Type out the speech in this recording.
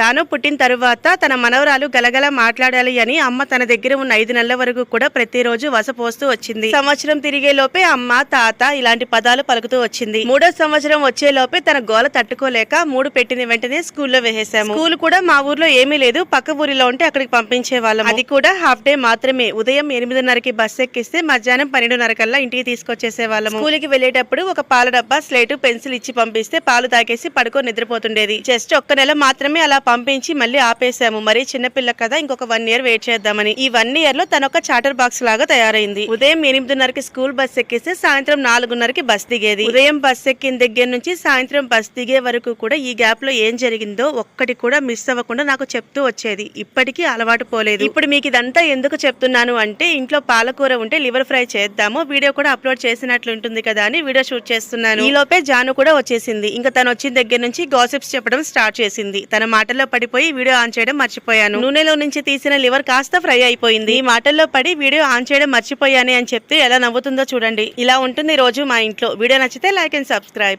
చాను పుట్టిన తరువాత తన మనవరాలు గలగల మాట్లాడాలి అని అమ్మ తన దగ్గర ఉన్న ఐదు నెలల వరకు కూడా ప్రతిరోజు వసపోస్తూ వచ్చింది. సంవత్సరం తిరిగే లోపే అమ్మ తాత ఇలాంటి పదాలు పలుకుతూ వచ్చింది. మూడో సంవత్సరం వచ్చే లోపే తన గోల తట్టుకోలేక మూడు పెట్టిన వెంటనే స్కూల్లో వేసేసాము స్కూల్ కూడా మా ఊర్లో ఏమీ లేదు. పక్క ఊరిలో ఉంటే అక్కడికి పంపించే వాళ్ళం అది కూడా హాఫ్ డే మాత్రమే. ఉదయం ఎనిమిదిన్నరకి బస్ ఎక్కిస్తే మధ్యాహ్నం పన్నెండున్నర కల్లా ఇంటికి తీసుకొచ్చేసే వాళ్ళం స్కూల్కి వెళ్ళేటప్పుడు ఒక పాల డబ్బా స్లేటు పెన్సిల్ ఇచ్చి పంపిస్తే పాలు తాగేసి పడుకో నిద్రపోతుండేది. జస్ట్ ఒక్క నెల మాత్రమే అలా పంపించి మళ్ళీ ఆపేసాము మరి చిన్నపిల్ల కదా ఇంకొక వన్ ఇయర్ వెయిట్ చేద్దామని. ఈ వన్ ఇయర్లో తన ఒక చార్టర్ బాక్స్ లాగా తయారైంది. ఉదయం ఎనిమిదిన్నరకి స్కూల్ బస్ ఎక్కిస్తే సాయంత్రం నాలుగున్నరకి బస్ దిగేది. ఉదయం బస్ ఎక్కిన దగ్గర నుంచి సాయంత్రం బస్ దిగే వరకు కూడా ఈ గ్యాప్లో ఏం జరిగిందో ఒక్కటి కూడా మిస్ అవ్వకుండా నాకు చెప్తూ వచ్చేది. ఇప్పటికీ అలవాటు పోలేదు. ఇప్పుడు మీకు ఇదంతా ఎందుకు చెప్తున్నాను అంటే ఇంట్లో పాలకూర ఉంటే లివర్ ఫ్రై చేద్దాము. వీడియో కూడా అప్లోడ్ చేసినట్లు ఉంటుంది కదా అని వీడియో షూట్ చేస్తున్నాను. ఈ లోపే జాను కూడా వచ్చేసింది. ఇంకా తను వచ్చిన దగ్గర నుంచి గాసిప్స్ చెప్పడం స్టార్ట్ చేసింది. తన మాట మాటల్లో పడిపోయి వీడియో ఆన్ చేయడం మర్చిపోయాను. నూనెలో నుంచి తీసిన లివర్ కాస్త ఫ్రై అయిపోయింది. ఈ మాటల్లో పడి వీడియో ఆన్ చేయడం మర్చిపోయాను అని చెప్తే ఎలా నవ్వుతుందో చూడండి. ఇలా ఉంటుంది రోజు మా ఇంట్లో. వీడియో నచ్చితే లైక్ అండ్ సబ్స్క్రైబ్.